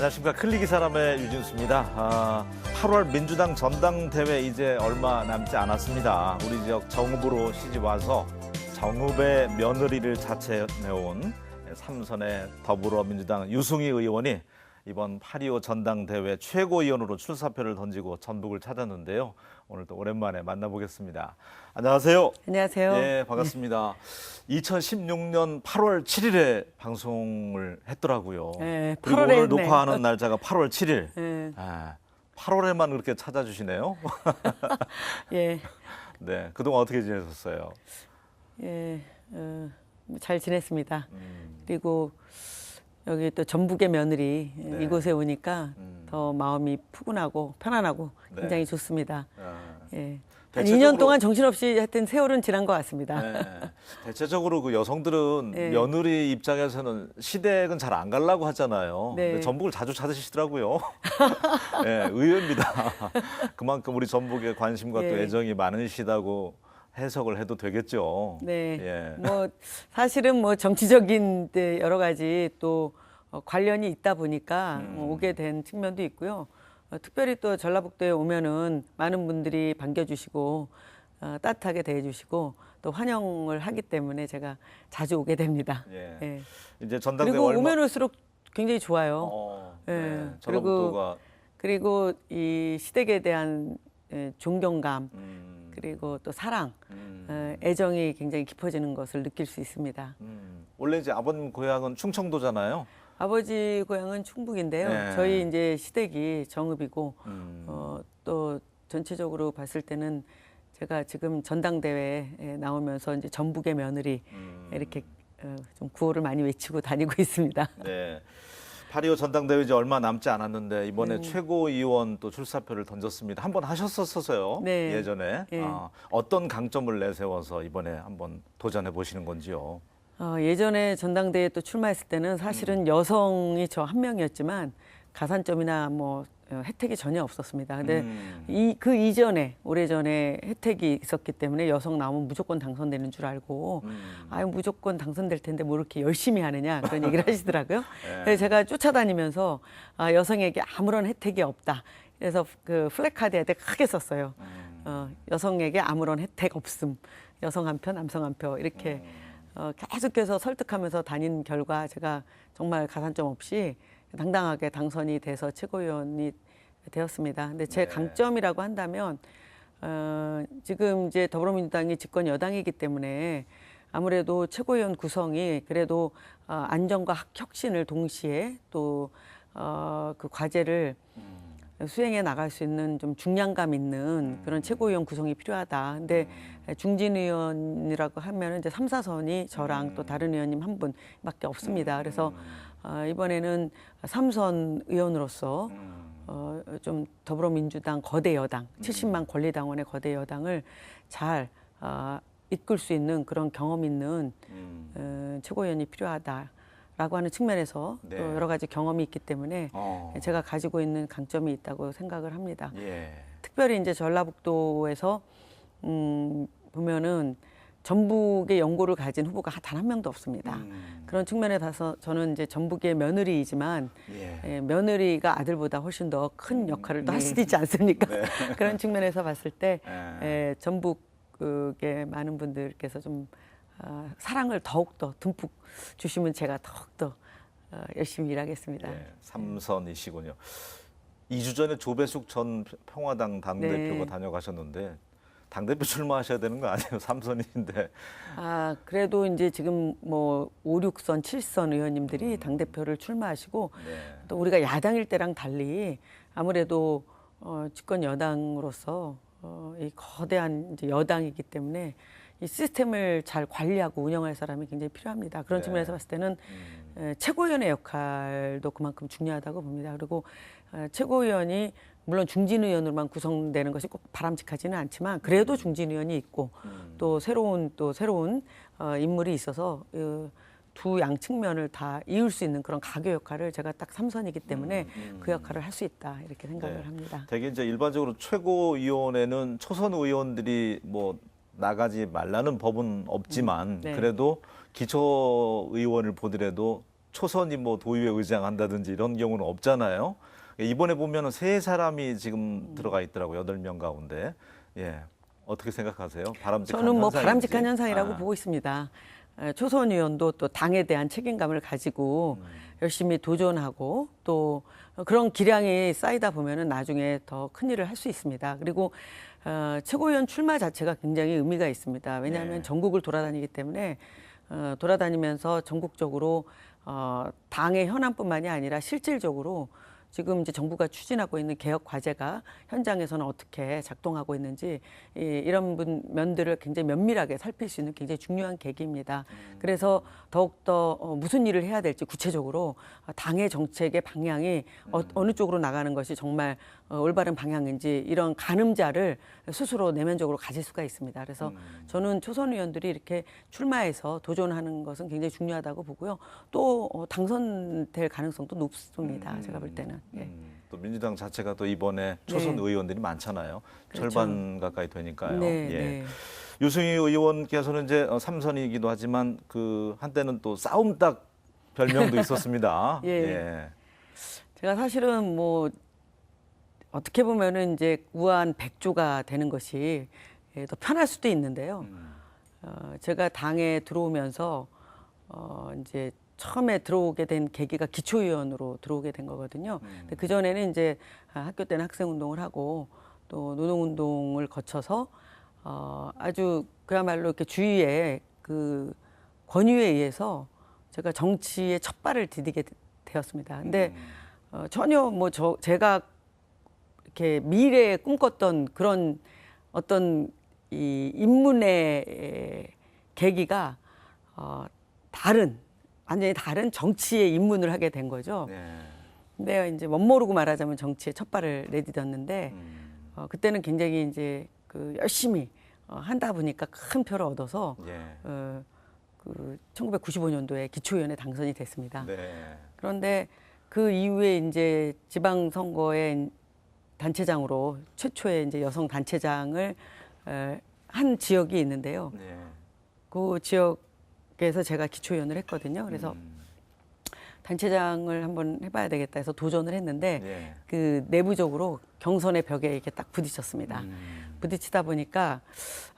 안녕하십니까 클리기 사람의 유진수입니다. 아, 8월 민주당 전당대회 이제 얼마 남지 않았습니다. 우리 지역 정읍으로 시집 와서 정읍의 며느리를 자처해온 삼선의 더불어민주당 유승희 의원이 이번 8.25 전당대회 최고위원으로 출사표를 던지고 전북을 찾았는데요. 오늘 또 오랜만에 만나보겠습니다. 안녕하세요. 안녕하세요. 예, 반갑습니다. 2016년 8월 7일에 방송을 했더라고요. 예, 그리고 8월에 오늘 했네. 녹화하는 날짜가 8월 7일. 예, 아, 8월에만 그렇게 찾아주시네요. 예, 네, 그동안 어떻게 지내셨어요? 예, 어, 잘 지냈습니다. 음, 그리고 여기 또 전북의 며느리 네. 이곳에 오니까 음. 더 마음이 푸근하고 편안하고 네. 굉장히 좋습니다. 아, 예. 한 대체적으로- 2년 동안 정신없이 하여튼 세월은 지난 것 같습니다. 네. 대체적으로 그 여성들은 네. 며느리 입장에서는 시댁은 잘안 가려고 하잖아요. 네. 근데 전북을 자주 찾으시더라고요. 네, 의외입니다. 그만큼 우리 전북에 관심과 또 예. 애정이 많으시다고 해석을 해도 되겠죠. 네. 예. 뭐 사실은 뭐 정치적인 데 여러 가지 또 어, 관련이 있다 보니까 음. 뭐 오게 된 측면도 있고요. 어, 특별히 또 전라북도에 오면은 많은 분들이 반겨주시고 어, 따뜻하게 대해주시고 또 환영을 하기 때문에 제가 자주 오게 됩니다. 예. 예. 이제 전당대 그리고 얼마 오면 올수록 굉장히 좋아요. 어, 예. 네. 그리고 전라북도가 그리고 이 시댁에 대한 예, 존경감 음, 그리고 또 사랑, 음, 어, 애정이 굉장히 깊어지는 것을 느낄 수 있습니다. 음. 원래 이제 아버님 고향은 충청도잖아요. 아버지 고향은 충북인데요. 네. 저희 이제 시댁이 정읍이고 음. 어, 또 전체적으로 봤을 때는 제가 지금 전당대회에 나오면서 이제 전북의 며느리 음. 이렇게 어, 좀 구호를 많이 외치고 다니고 있습니다. 네. 8.25 전당대회 이제 얼마 남지 않았는데 이번에 음. 최고위원 또 출사표를 던졌습니다. 한번 하셨었어요. 네. 예전에. 예. 아, 어떤 강점을 내세워서 이번에 한번 도전해 보시는 건지요. 어, 예전에 전당대회에 또 출마했을 때는 음. 사실은 여성이 저 한 명이었지만 가산점이나 뭐 어, 혜택이 전혀 없었습니다. 근데 음. 이그 이전에 오래전에 혜택이 있었기 때문에 여성 나오면 무조건 당선되는 줄 알고 음. 아유 무조건 당선될 텐데 뭐 이렇게 열심히 하느냐 그런 얘기를 하시더라고요. 네. 그래서 제가 쫓아다니면서 아, 여성에게 아무런 혜택이 없다. 그래서 그 플래카드에다 크게 썼어요. 음. 어, 여성에게 아무런 혜택 없음. 여성 한 표, 남성 한 표 이렇게 음. 어, 계속해서 설득하면서 다닌 결과 제가 정말 가산점 없이 당당하게 당선이 돼서 최고위원이 되었습니다. 근데 제 네. 강점이라고 한다면 어, 지금 이제 더불어민주당이 집권 여당이기 때문에 아무래도 최고위원 구성이 그래도 어, 안정과 학- 혁신을 동시에 또 어, 그 과제를 음. 수행해 나갈 수 있는 좀 중량감 있는 그런 최고위원 구성이 필요하다. 근데 중진 의원이라고 하면 이제 삼사선이 저랑 또 다른 의원님 한 분밖에 없습니다. 그래서 어, 이번에는 삼선 의원으로서 음. 어, 좀 더불어민주당 거대 여당, 70만 권리당원의 거대 여당을 잘 어, 이끌 수 있는 그런 경험 있는 음. 어, 최고위원이 필요하다 라고 하는 측면에서 네. 또 여러 가지 경험이 있기 때문에 어. 제가 가지고 있는 강점이 있다고 생각을 합니다. 예. 특별히 이제 전라북도에서 음, 보면은 전북의 연고를 가진 후보가 단 한 명도 없습니다. 음. 그런 측면에 봐서 저는 이제 전북의 며느리이지만 예. 예, 며느리가 아들보다 훨씬 더 큰 역할을 또할 수도 있지 않습니까? 네. 그런 측면에서 봤을 때 예. 예, 전북의 많은 분들께서 좀 어, 사랑을 더욱더 듬뿍 주시면 제가 더욱더 어, 열심히 일하겠습니다. 예, 삼선이시군요. 2주 전에 조배숙 전 평화당 당대표가 네. 다녀가셨는데 당대표 출마하셔야 되는 거 아니에요? 삼선인데. 아, 그래도 이제 지금 뭐 5, 6선, 7선 의원님들이 당대표를 출마하시고 네. 또 우리가 야당일 때랑 달리 아무래도 어, 집권 여당으로서 어, 이 거대한 이제 여당이기 때문에 이 시스템을 잘 관리하고 운영할 사람이 굉장히 필요합니다. 그런 네. 측면에서 봤을 때는 음. 에, 최고위원의 역할도 그만큼 중요하다고 봅니다. 그리고 어, 최고위원이 물론 중진 의원으로만 구성되는 것이 꼭 바람직하지는 않지만 그래도 중진 의원이 있고 음. 또 새로운 또 새로운 어, 인물이 있어서 어, 두 양 측면을 다 이을 수 있는 그런 가교 역할을 제가 딱 삼선이기 때문에 음. 그 역할을 할 수 있다 이렇게 생각을 네. 합니다. 되게 이제 일반적으로 최고위원회는 초선 의원들이 뭐 나가지 말라는 법은 없지만 네. 그래도 기초 의원을 보더라도 초선이 뭐 도의회 의장 한다든지 이런 경우는 없잖아요. 이번에 보면은 세 사람이 지금 들어가 있더라고요. 여덟 명 가운데. 예. 어떻게 생각하세요? 바람직한 저는 뭐 현상인지? 바람직한 현상이라고 아. 보고 있습니다. 에, 초선 의원도 또 당에 대한 책임감을 가지고 음. 열심히 도전하고 또 그런 기량이 쌓이다 보면은 나중에 더 큰 일을 할 수 있습니다. 그리고 어, 최고위원 출마 자체가 굉장히 의미가 있습니다. 왜냐하면 네. 전국을 돌아다니기 때문에 어, 돌아다니면서 전국적으로 어, 당의 현안뿐만이 아니라 실질적으로 지금 이제 정부가 추진하고 있는 개혁 과제가 현장에서는 어떻게 작동하고 있는지 이, 이런 분, 면들을 굉장히 면밀하게 살필 수 있는 굉장히 중요한 계기입니다. 그래서 더욱더 어, 무슨 일을 해야 될지 구체적으로 어, 당의 정책의 방향이 어, 어느 쪽으로 나가는 것이 정말 어, 올바른 방향인지 이런 가늠자를 스스로 내면적으로 가질 수가 있습니다. 그래서 저는 초선 의원들이 이렇게 출마해서 도전하는 것은 굉장히 중요하다고 보고요. 또 어, 당선될 가능성도 높습니다. 제가 볼 때는. 예. 음, 또 민주당 자체가 또 이번에 초선 네. 의원들이 많잖아요. 그렇죠. 절반 가까이 되니까요. 네, 예. 네. 유승희 의원께서는 이제 어, 삼선이기도 하지만 그 한때는 또 싸움닭 별명도 있었습니다. 예. 제가 사실은 뭐 어떻게 보면은 이제 우한 백조가 되는 것이 예, 더 편할 수도 있는데요. 음. 어, 제가 당에 들어오면서 어, 이제 처음에 들어오게 된 계기가 기초위원으로 들어오게 된 거거든요. 근데 그 전에는 이제 아, 학교 때는 학생 운동을 하고 또 노동 운동을 거쳐서 어, 아주 그야말로 이렇게 주위에 그 권위에 의해서 제가 정치에 첫 발을 디디게 되- 되었습니다. 근데 어, 전혀 뭐 저 제가 이렇게 미래에 꿈꿨던 그런 어떤 이 인문의 에, 계기가 어, 다른 완전히 다른 정치의 입문을 하게 된 거죠. 네. 근데 이제 멋모르고 말하자면 정치에 첫 발을 내딛었는데 음, 어, 그때는 굉장히 이제 그 열심히 어, 한다 보니까 큰 표를 얻어서 예. 어, 그 1995년도에 기초위원회 당선이 됐습니다. 네. 그런데 그 이후에 이제 지방 선거에 단체장으로 최초의 이제 여성 단체장을 에, 한 지역이 있는데요. 네. 그 지역에서 제가 기초위원을 했거든요. 그래서 음, 단체장을 한번 해봐야 되겠다 해서 도전을 했는데 예. 그 내부적으로 경선의 벽에 이렇게 딱 부딪혔습니다. 음, 부딪히다 보니까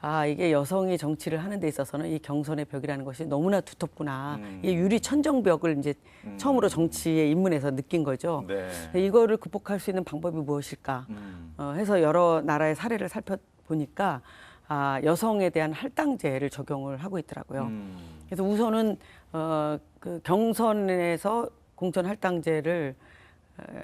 아 이게 여성이 정치를 하는 데 있어서는 이 경선의 벽이라는 것이 너무나 두텁구나. 음. 이게 유리 천정벽을 이제 음. 처음으로 정치에 입문해서 느낀 거죠. 네. 이거를 극복할 수 있는 방법이 무엇일까? 음, 어, 해서 여러 나라의 사례를 살펴보니까 아, 여성에 대한 할당제를 적용을 하고 있더라고요. 음, 그래서 우선은 어, 그 경선에서 공천 할당제를 에,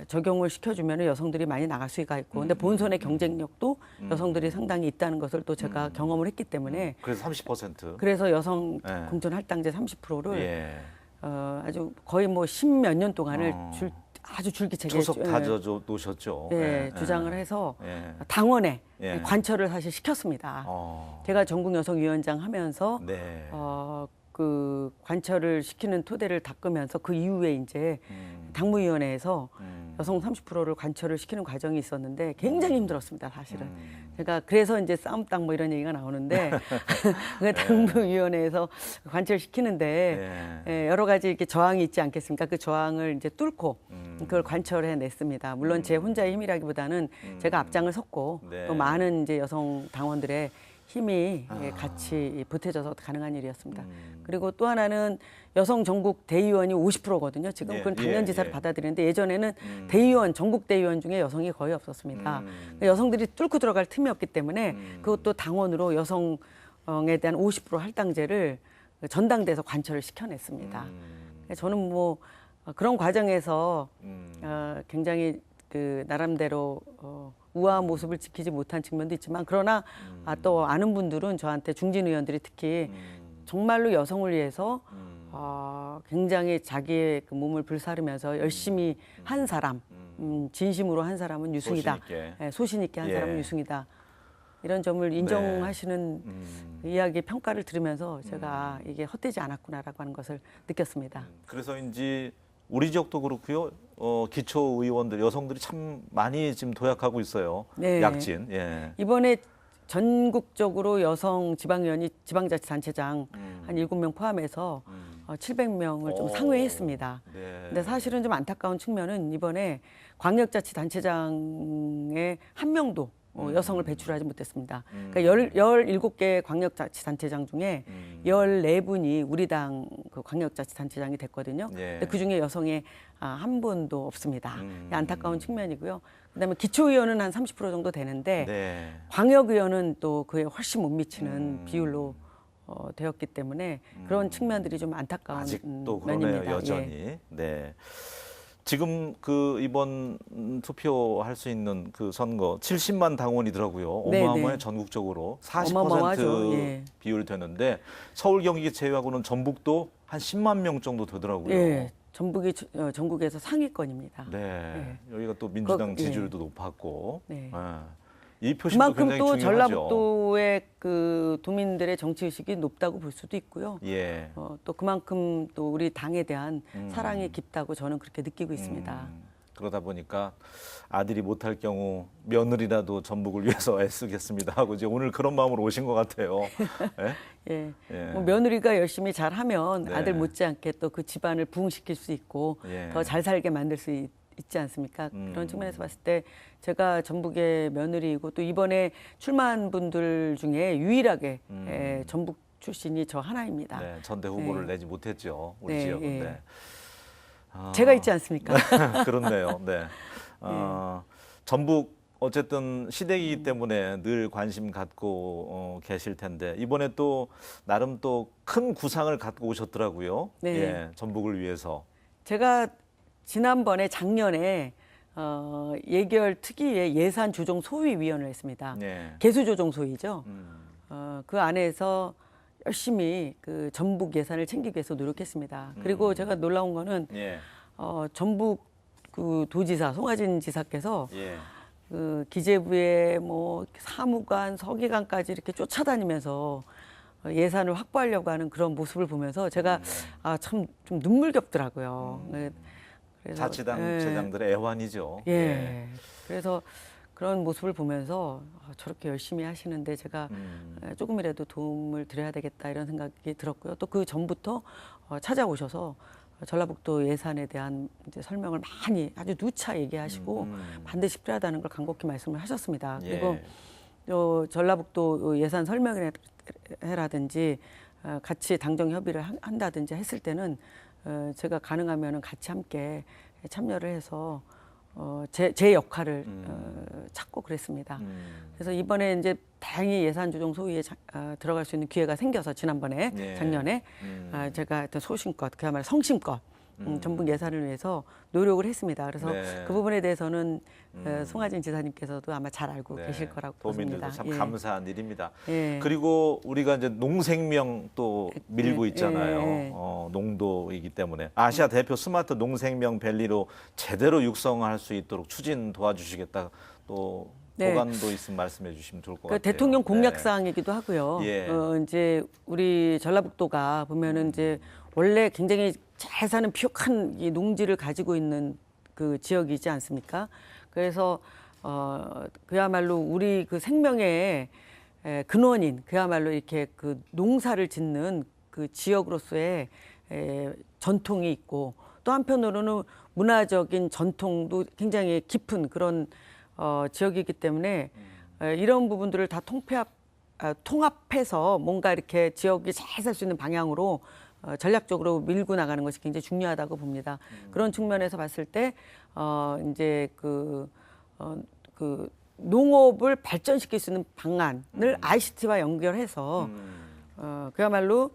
적용을 시켜주면 여성들이 많이 나갈 수가 있고, 근데 본선의 경쟁력도 여성들이 상당히 있다는 것을 또 제가 경험을 했기 때문에 그래서 30%. 그래서 여성 네. 공천 할당제 30%를 예. 어, 아주 거의 뭐 십몇 년 동안을 어. 줄, 아주 줄기차게 초석 주- 다져 놓으셨죠. 예, 예, 주장을 예. 해서 예. 당원에 예. 관철을 사실 시켰습니다. 어. 제가 전국 여성위원장 하면서 네. 어, 그 관철을 시키는 토대를 닦으면서 그 이후에 이제 음, 당무위원회에서 음, 여성 30%를 관철을 시키는 과정이 있었는데 굉장히 힘들었습니다, 사실은. 음. 제가 그래서 이제 싸움당 뭐 이런 얘기가 나오는데 그 당무위원회에서 관철시키는데 예. 예, 여러 가지 이렇게 저항이 있지 않겠습니까? 그 저항을 이제 뚫고 음. 그걸 관철해 냈습니다. 물론 제 혼자의 힘이라기보다는 제가 앞장을 섰고 네. 또 많은 이제 여성 당원들의 힘이 예, 같이 보태져서 가능한 일이었습니다. 아. 음. 그리고 또 하나는 여성 전국 대의원이 50%거든요. 지금 예, 그건 예, 당연지사를 예. 받아들이는데 예전에는 음. 대의원 전국 대의원 중에 여성이 거의 없었습니다. 음. 그러니까 여성들이 뚫고 들어갈 틈이 없기 때문에 음. 그것도 당원으로 여성에 대한 50% 할당제를 전당대에서 관철을 시켜냈습니다. 음. 저는 뭐 어, 그런 과정에서 음. 어, 굉장히 그 나름대로 어, 우아한 모습을 지키지 못한 측면도 있지만 그러나 아, 또 아는 분들은 저한테 중진 의원들이 특히 음. 정말로 여성을 위해서 음. 어, 굉장히 자기의 그 몸을 불사르면서 열심히 한 사람, 음, 진심으로 한 사람은 유승이다. 소신 있게. 예, 소신 있게 한 예. 사람은 유승이다. 이런 점을 인정하시는 음. 이야기 평가를 들으면서 제가 아, 이게 헛되지 않았구나라고 하는 것을 느꼈습니다. 그래서인지 우리 지역도 그렇고요. 어, 기초 의원들 여성들이 참 많이 지금 도약하고 있어요. 네. 약진. 예. 이번에 전국적으로 여성 지방위원이 지방자치단체장 음. 한 일곱 명 포함해서 음. 어, 700명을 좀 오. 상회했습니다. 네. 근데 사실은 좀 안타까운 측면은 이번에 광역자치단체장에 한 명도 어, 여성을 배출하지 못했습니다. 그러니까 열, 17개 광역자치단체장 중에 음. 14분이 우리 당 그 광역자치단체장이 됐거든요. 예. 근데 그 중에 여성이 아, 한 분도 없습니다. 음. 안타까운 측면이고요. 그다음에 기초의원은 한 30% 정도 되는데 네. 광역의원은 또 그에 훨씬 못 미치는 음. 비율로 어, 되었기 때문에 그런 측면들이 좀 안타까운 아직도 음, 그러네요 면입니다. 여전히. 예. 네. 지금 그 이번 음, 투표할 수 있는 그 선거 70만 당원이더라고요. 네, 어마어마해 네. 전국적으로 40% 어마어마하죠. 예. 비율 되는데 서울 경기 제외하고는 전북도 한 10만 명 정도 되더라고요. 예, 전북이 저- 어, 전국에서 상위권입니다. 네. 여기가 또 민주당 그- 예. 지지율도 높았고. 네. 예. 이 표심도 그만큼 굉장히 또 중요하죠. 전라북도의 그 도민들의 정치 의식이 높다고 볼 수도 있고요. 예. 어, 또 그만큼 또 우리 당에 대한 음. 사랑이 깊다고 저는 그렇게 느끼고 있습니다. 음, 그러다 보니까 아들이 못할 경우 며느리라도 전북을 위해서 애쓰겠습니다 하고 이제 오늘 그런 마음으로 오신 것 같아요. 예? 예. 예. 뭐 며느리가 열심히 잘하면 네. 아들 못지않게 또 그 집안을 부흥시킬 수 있고 예. 더잘 살게 만들 수 있, 지 않습니까? 음. 그런 측면에서 봤을 때 제가 전북의 며느리이고 또 이번에 출마한 분들 중에 유일하게 음. 예, 전북 출신이 저 하나입니다. 네, 전대 후보를 네. 내지 못했죠 우리 네, 지역은. 예. 네. 아, 제가 있지 않습니까? 그렇네요. 네. 어, 전북 어쨌든 시댁이기 때문에 늘 관심 갖고 어, 계실 텐데 이번에 또 나름 또 큰 구상을 갖고 오셨더라고요. 네. 예, 전북을 위해서. 제가 지난번에 작년에 어, 예결 특위의 예산 조정 소위 위원을 했습니다. 네. 개수 조정 소위죠. 음, 어, 그 안에서 열심히 그 전북 예산을 챙기기 위해서 노력했습니다. 그리고 제가 놀라운 거는 예. 어, 전북 그 도지사 송하진 지사께서 예. 그 기재부의 뭐 사무관, 서기관까지 이렇게 쫓아다니면서 어, 예산을 확보하려고 하는 그런 모습을 보면서 제가 아참 좀 눈물겹더라고요. 네. 그래서, 자치당 예. 제장들의 애환이죠. 예. 그래서 그런 모습을 보면서 아, 저렇게 열심히 하시는데 제가 음, 에, 조금이라도 도움을 드려야 되겠다 이런 생각이 들었고요. 또 그 전부터 어, 찾아오셔서 전라북도 예산에 대한 이제 설명을 많이 아주 누차 얘기하시고 음. 반드시 필요하다는 걸 간곡히 말씀을 하셨습니다. 예. 그리고 요 전라북도 예산 설명회라든지 어, 같이 당정 협의를 한- 한다든지 했을 때는 어, 제가 가능하면은 같이 함께 참여를 해서 어, 제, 제 역할을 어, 찾고 그랬습니다. 음. 그래서 이번에 이제 다행히 예산 조정 소위에 자- 어, 들어갈 수 있는 기회가 생겨서 지난번에 예. 작년에 음. 아, 제가 하여튼 소신껏 그야말로 성심껏 음, 전북 예산을 위해서 노력을 했습니다. 그래서 네. 그 부분에 대해서는 어, 송하진 지사님께서도 아마 잘 알고 네. 계실 거라고 도민들도. 참 예. 감사한 일입니다. 예. 그리고 우리가 이제 농생명 또 밀고 예, 있잖아요. 예. 어, 농도이기 때문에 아시아 대표 스마트 농생명 밸리로 제대로 육성할 수 있도록 추진 도와주시겠다. 또 네. 보관도 있으면 말씀해 주시면 좋을 것그 같아요. 대통령 공약 네. 사항이기도 하고요. 예. 어, 이제 우리 전라북도가 보면은 이제 원래 굉장히 잘 사는 이 농지를 가지고 있는 그 지역이지 않습니까? 그래서 어 그야말로 우리 그 생명의 에, 근원인 그야말로 이렇게 그 농사를 짓는 그 지역으로서의 에, 전통이 있고 또 한편으로는 문화적인 전통도 굉장히 깊은 그런 어, 지역이기 때문에 에, 이런 부분들을 다 통폐합, 아, 통합해서 뭔가 이렇게 지역이 잘 살 수 있는 방향으로 어, 전략적으로 밀고 나가는 것이 굉장히 중요하다고 봅니다. 그런 측면에서 봤을 때 어, 이제 그, 어, 그 농업을 발전시킬 수 있는 방안을 ICT와 연결해서 음. 어, 그야말로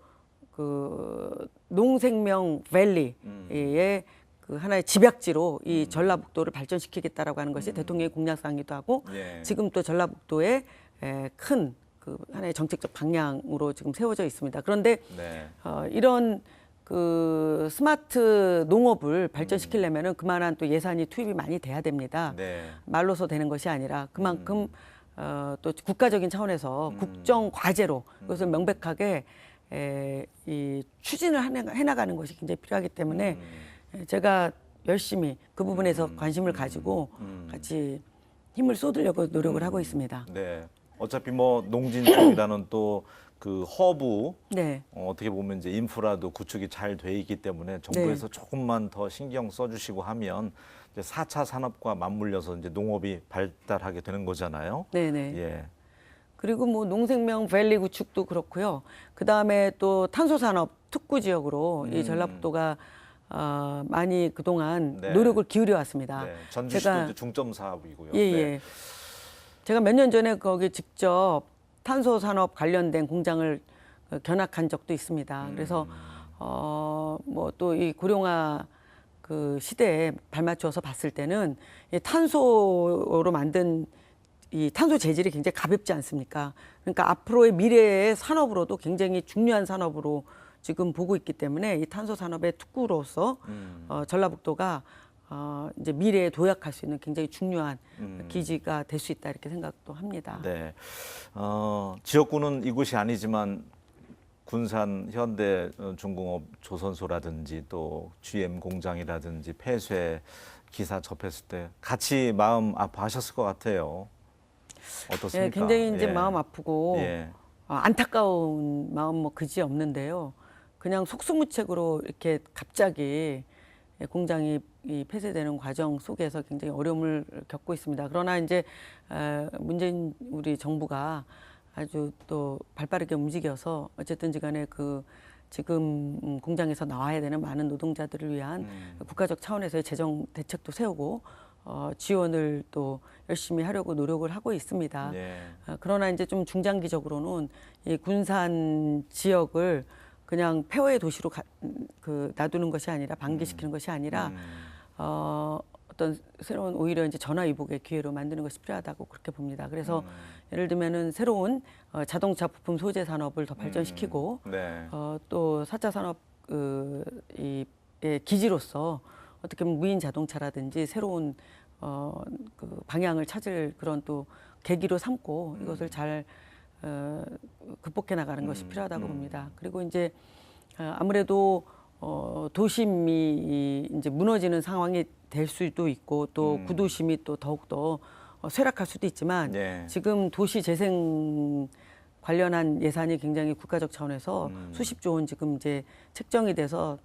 그 농생명 밸리의 그 하나의 집약지로 이 전라북도를 발전시키겠다라고 하는 것이 대통령의 공약사항이기도 하고 예. 지금 또 전라북도의 큰 그 하나의 정책적 방향으로 지금 세워져 있습니다. 그런데 네. 어, 이런 그 스마트 농업을 발전시키려면은 그만한 또 예산이 투입이 많이 돼야 됩니다. 네. 말로서 되는 것이 아니라 그만큼 어, 또 국가적인 차원에서 국정 과제로 그것을 명백하게 에, 이 추진을 해나가는 것이 굉장히 필요하기 때문에 에, 제가 열심히 그 부분에서 관심을 가지고 같이 힘을 쏟으려고 노력을 하고 있습니다. 네. 어차피 뭐 농진 쪽이라는 또 그 허브 네. 어, 어떻게 보면 이제 인프라도 구축이 잘 돼 있기 때문에 정부에서 조금만 더 신경 써주시고 하면 이제 4차 산업과 맞물려서 이제 농업이 발달하게 되는 거잖아요. 네네. 예. 그리고 뭐 농생명 밸리 구축도 그렇고요. 그 다음에 또 탄소 산업 특구 지역으로 이 음. 전라북도가 어, 많이 그동안 네. 노력을 기울여 왔습니다. 네. 전주시도 제가- 이제 중점 사업이고요. 예, 네. 예. 제가 몇 년 전에 거기 직접 탄소 산업 관련된 공장을 어, 견학한 적도 있습니다. 그래서 어, 뭐 또 이 고령화 그 시대에 발맞춰서 봤을 때는 이 탄소로 만든 이 탄소 재질이 굉장히 가볍지 않습니까? 그러니까 앞으로의 미래의 산업으로도 굉장히 중요한 산업으로 지금 보고 있기 때문에 이 탄소 산업의 특구로서 음. 어, 전라북도가 어, 이제 미래에 도약할 수 있는 굉장히 중요한 음. 기지가 될 수 있다 이렇게 생각도 합니다. 네. 어, 지역구는 이곳이 아니지만 군산 현대 어, 중공업 조선소라든지 또 GM 공장이라든지 폐쇄 기사 접했을 때 같이 마음 아파하셨을 것 같아요. 어떻습니까? 예, 굉장히 이제 예. 마음 아프고 예. 어, 안타까운 마음 뭐 그지 없는데요. 그냥 속수무책으로 이렇게 갑자기 공장이 이 폐쇄되는 과정 속에서 굉장히 어려움을 겪고 있습니다. 그러나 이제 어, 문재인 우리 정부가 아주 또 발빠르게 움직여서 어쨌든지 간에 그 지금 음, 공장에서 나와야 되는 많은 노동자들을 위한 음. 국가적 차원에서의 재정 대책도 세우고 어, 지원을 또 열심히 하려고 노력을 하고 있습니다. 예. 아, 그러나 이제 좀 중장기적으로는 이 군산 지역을 그냥 폐허의 도시로 가, 음, 그 놔두는 것이 아니라 방기시키는 것이 아니라 음. 어, 어떤 새로운 오히려 이제 전화위복의 기회로 만드는 것이 필요하다고 그렇게 봅니다. 그래서 음. 예를 들면은 새로운 어, 자동차 부품 소재 산업을 더 발전시키고 네. 어, 또 4차 산업 그, 이, 의 기지로서 어떻게 보면 무인 자동차라든지 새로운 어, 그 방향을 찾을 그런 또 계기로 삼고 이것을 잘 어, 극복해 나가는 것이 음, 필요하다고 음. 봅니다. 그리고 이제 어, 아무래도 어, 도심이 이제 무너지는 상황이 될 수도 있고 또 음. 구도심이 또 더욱더 어, 쇠락할 수도 있지만 예. 지금 도시 재생 관련한 예산이 굉장히 국가적 차원에서 음. 수십조 원 지금 이제 책정이 돼서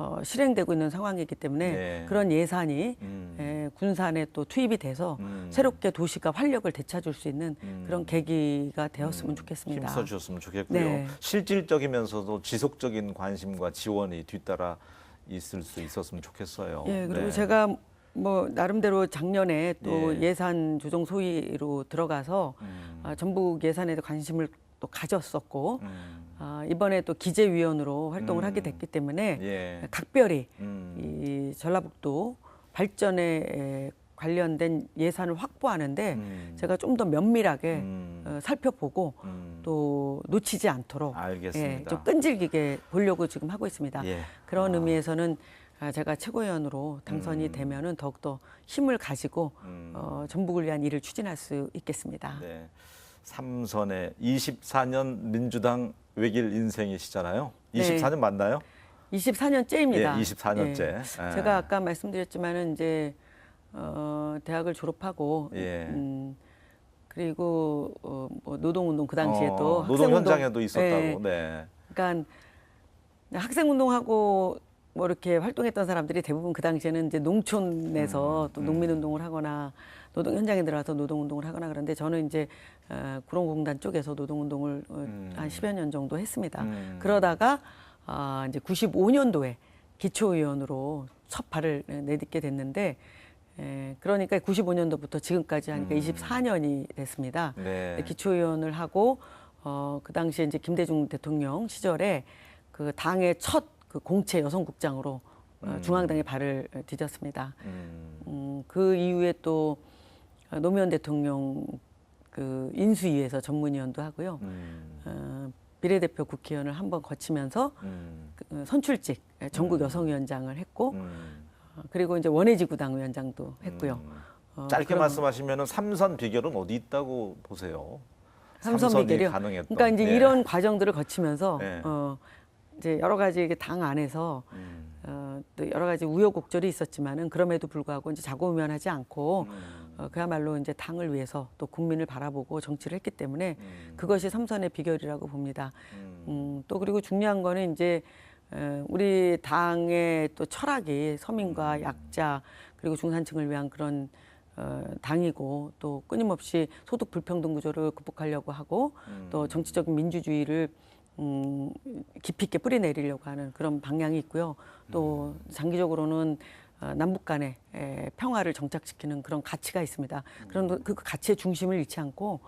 어, 실행되고 있는 상황이기 때문에 네. 그런 예산이 음. 에, 군산에 또 투입이 돼서 음. 새롭게 도시가 활력을 되찾을 수 있는 음. 그런 계기가 되었으면 음, 좋겠습니다. 힘써 주셨으면 좋겠고요. 네. 실질적이면서도 지속적인 관심과 지원이 뒤따라 있을 수 있었으면 좋겠어요. 예, 그리고 네. 제가 뭐 나름대로 작년에 또 예. 예. 산 조정 소위로 들어가서 음, 아, 전북 예산에 관심을 또 가졌었고 음, 아, 이번에 또 기재위원으로 활동을 음. 하게 됐기 때문에 예. 각별히 음, 이 전라북도 발전에 에, 관련된 예산을 확보하는데 음, 제가 좀 더 면밀하게 음, 어, 살펴보고 음, 또 놓치지 않도록 예, 알겠습니다. 좀 끈질기게 보려고 지금 하고 있습니다. 예. 그런 아, 의미에서는 아, 제가 최고위원으로 당선이 음. 되면은 더욱더 힘을 가지고 음, 어, 전북을 위한 일을 추진할 수 있겠습니다. 네. 삼선의 24년 민주당 외길 인생이시잖아요. 네. 24년 맞나요? 24년째입니다. 예, 24년째. 예. 제가 아까 말씀드렸지만은 이제 어, 대학을 졸업하고 예. 음, 그리고 어, 뭐 노동운동 그 당시에 또 어, 노동 학생운동- 현장에도 있었다고. 예. 네. 그러니까 학생운동하고 뭐 이렇게 활동했던 사람들이 대부분 그 당시에는 이제 농촌에서 음, 또 음. 농민운동을 하거나 노동 현장에 들어가서 노동운동을 하거나 그런데 저는 이제 어, 구롱공단 쪽에서 노동운동을 어, 음. 한 10여 년 정도 했습니다. 음. 그러다가 아, 이제 95년도에 기초의원으로 첫 발을 내딛게 됐는데 에, 그러니까 95년도부터 지금까지 하니까 음. 24년이 됐습니다. 네. 기초의원을 하고 어, 그 당시에 이제 김대중 대통령 시절에 그 당의 첫 그 공채 여성국장으로 어, 음. 중앙당에 발을 디뎠습니다. 음, 음, 그 이후에 또 노무현 대통령 그 인수위에서 전문위원도 하고요. 음, 어, 비례대표 국회의원을 한 번 거치면서 음, 그 선출직 전국 음. 여성위원장을 했고 음, 어, 그리고 이제 원해지구당 위원장도 했고요. 음. 어, 짧게 그런 말씀하시면 삼선 비결은 어디 있다고 보세요? 삼선 비결이요? 가능했던. 그러니까 이제 네. 이런 과정들을 거치면서 네. 어, 이제 여러 가지 이게 당 안에서 음, 어, 또 여러 가지 우여곡절이 있었지만은 그럼에도 불구하고 이제 자고우면하지 않고 음, 어, 그야말로 이제 당을 위해서 또 국민을 바라보고 정치를 했기 때문에 음. 그것이 삼선의 비결이라고 봅니다. 음. 음, 또 그리고 중요한 거는 이제 에, 우리 당의 또 철학이 서민과 약자 그리고 중산층을 위한 그런 어, 당이고 또 끊임없이 소득 불평등 구조를 극복하려고 하고 또 정치적인 민주주의를 음, 깊이 있게 뿌리 내리려고 하는 그런 방향이 있고요. 또 장기적으로는 어, 남북 간의 에, 평화를 정착시키는 그런 가치가 있습니다. 그런 그 가치의 중심을 잃지 않고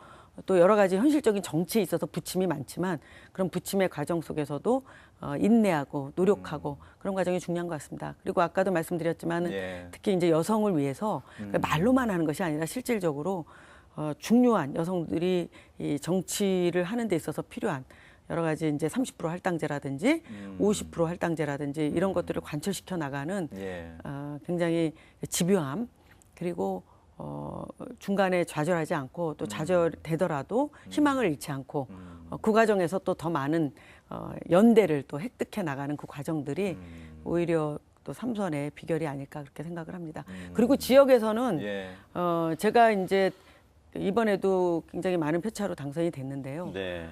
또 여러 가지 현실적인 정치에 있어서 부침이 많지만 그런 부침의 과정 속에서도 어, 인내하고 노력하고 그런 과정이 중요한 것 같습니다. 그리고 아까도 말씀드렸지만 예. 특히 이제 여성을 위해서 그러니까 말로만 하는 것이 아니라 실질적으로 어, 중요한 여성들이 이 정치를 하는 데 있어서 필요한 여러 가지 이제 30% 할당제라든지 음. 50% 할당제라든지 이런 것들을 관철시켜 나가는 예. 어, 굉장히 집요함 그리고 어, 중간에 좌절하지 않고 또 좌절되더라도 희망을 잃지 않고 어, 그 과정에서 또 더 많은 어, 연대를 또 획득해 나가는 그 과정들이 오히려 또 삼선의 비결이 아닐까 그렇게 생각을 합니다. 그리고 지역에서는 예. 어, 제가 이제 이번에도 굉장히 많은 표차로 당선이 됐는데요. 네.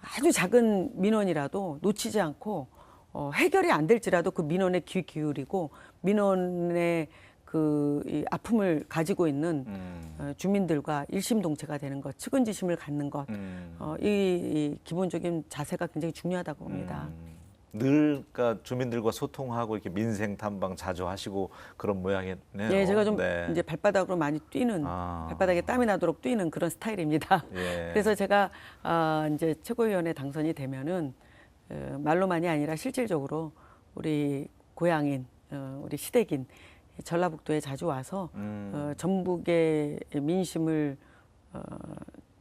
아주 작은 민원이라도 놓치지 않고 어, 해결이 안 될지라도 그 민원에 귀 기울이고 민원의 그 이 아픔을 가지고 있는 음. 어, 주민들과 일심동체가 되는 것, 측은지심을 갖는 것, 음. 어, 이, 이 기본적인 자세가 굉장히 중요하다고 봅니다. 음. 늘 그러니까 주민들과 소통하고 이렇게 민생 탐방 자주 하시고 그런 모양이네요. 예, 제가 좀 네. 이제 발바닥으로 많이 뛰는 아. 발바닥에 땀이 나도록 뛰는 그런 스타일입니다. 예. 그래서 제가 아, 이제 최고위원회 당선이 되면은 어, 말로만이 아니라 실질적으로 우리 고향인 어, 우리 시댁인 전라북도에 자주 와서 음. 어, 전북의 민심을 어,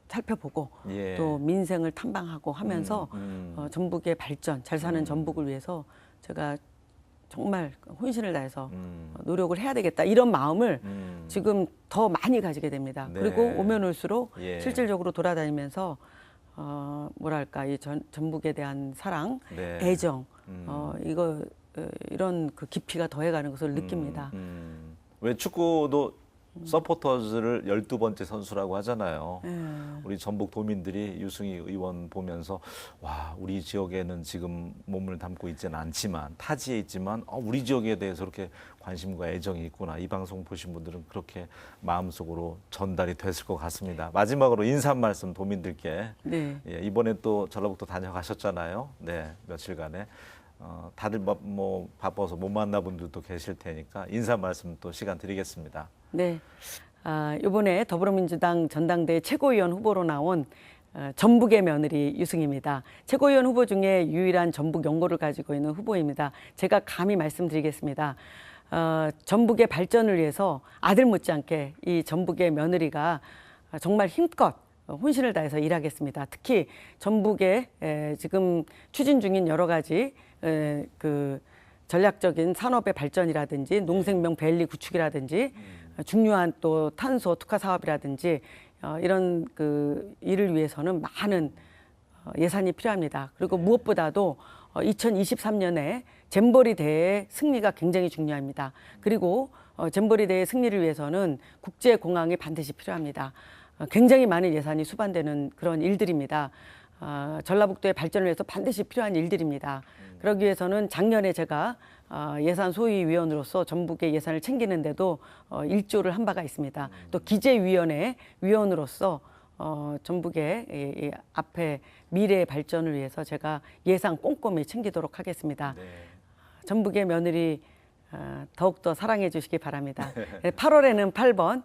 살펴보고 예. 또 민생을 탐방하고 하면서 음, 음. 어, 전북의 발전, 잘 사는 전북을 위해서 제가 정말 혼신을 다해서 음. 어, 노력을 해야 되겠다 이런 마음을 음. 지금 더 많이 가지게 됩니다. 네. 그리고 오면 올수록 예. 실질적으로 돌아다니면서 어, 뭐랄까 이 전, 전북에 대한 사랑, 네. 애정, 음. 어, 이거 어, 이런 그 깊이가 더해가는 것을 느낍니다. 음. 왜 축구도 서포터즈를 12번째 선수라고 하잖아요. 예. 우리 전북 도민들이 유승희 의원 보면서 와 우리 지역에는 지금 몸을 담고 있지는 않지만 타지에 있지만 어, 우리 지역에 대해서 그렇게 관심과 애정이 있구나 이 방송 보신 분들은 그렇게 마음속으로 전달이 됐을 것 같습니다. 마지막으로 인사 한 말씀 도민들께 네. 예, 이번에 또 전라북도 다녀가셨잖아요. 네 며칠간에 어, 다들 뭐, 뭐 바빠서 못 만나 분들도 계실 테니까 인사 말씀 또 시간 드리겠습니다. 네. 아, 이번에 더불어민주당 전당대 최고위원 후보로 나온 어, 전북의 며느리 유승입니다. 최고위원 후보 중에 유일한 전북 연고를 가지고 있는 후보입니다. 제가 감히 말씀드리겠습니다. 어, 전북의 발전을 위해서 아들 못지않게 이 전북의 며느리가 정말 힘껏 혼신을 다해서 일하겠습니다. 특히 전북에 에, 지금 추진 중인 여러 가지 에, 그 전략적인 산업의 발전이라든지 농생명 밸리 구축이라든지 중요한 또 탄소 특화 사업이라든지 어, 이런 그 일을 위해서는 많은 어, 예산이 필요합니다. 그리고 무엇보다도 어, 2023년에 잼버리 대회 승리가 굉장히 중요합니다. 그리고 어, 잼버리 대회 승리를 위해서는 국제 공항이 반드시 필요합니다. 어, 굉장히 많은 예산이 수반되는 그런 일들입니다. 어, 전라북도의 발전을 위해서 반드시 필요한 일들입니다. 그러기 위해서는 작년에 제가 어, 예산 소위위원으로서 전북의 예산을 챙기는데도 어, 일조를 한 바가 있습니다. 또 기재위원회 위원으로서 어, 전북의 이, 이 앞에 미래의 발전을 위해서 제가 예산 꼼꼼히 챙기도록 하겠습니다. 네. 전북의 며느리 어, 더욱더 사랑해 주시기 바랍니다. 8월에는 8번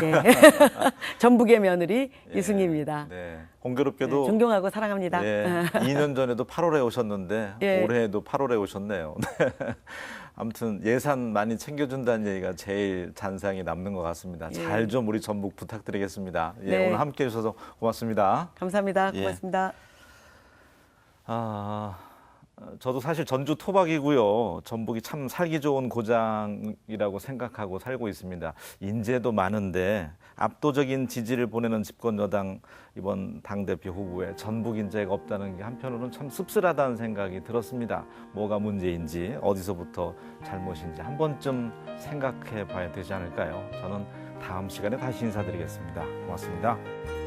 네. 전북의 며느리 유승희입니다. 네. 네, 공교롭게도 존경하고 사랑합니다. 예, 2년 전에도 8월에 오셨는데 예. 올해에도 8월에 오셨네요. 네. 아무튼 예산 많이 챙겨준다는 얘기가 제일 잔상이 남는 것 같습니다. 잘 좀 우리 전북 부탁드리겠습니다. 예, 네. 오늘 함께해 주셔서 고맙습니다. 감사합니다. 예. 고맙습니다. 아, 어, 저도 사실 전주 토박이고요. 전북이 참 살기 좋은 고장이라고 생각하고 살고 있습니다. 인재도 많은데 압도적인 지지를 보내는 집권 여당 이번 당 대표 후보에 전북 인재가 없다는 게 한편으로는 참 씁쓸하다는 생각이 들었습니다. 뭐가 문제인지 어디서부터 잘못인지 한 번쯤 생각해 봐야 되지 않을까요? 저는 다음 시간에 다시 인사드리겠습니다. 고맙습니다.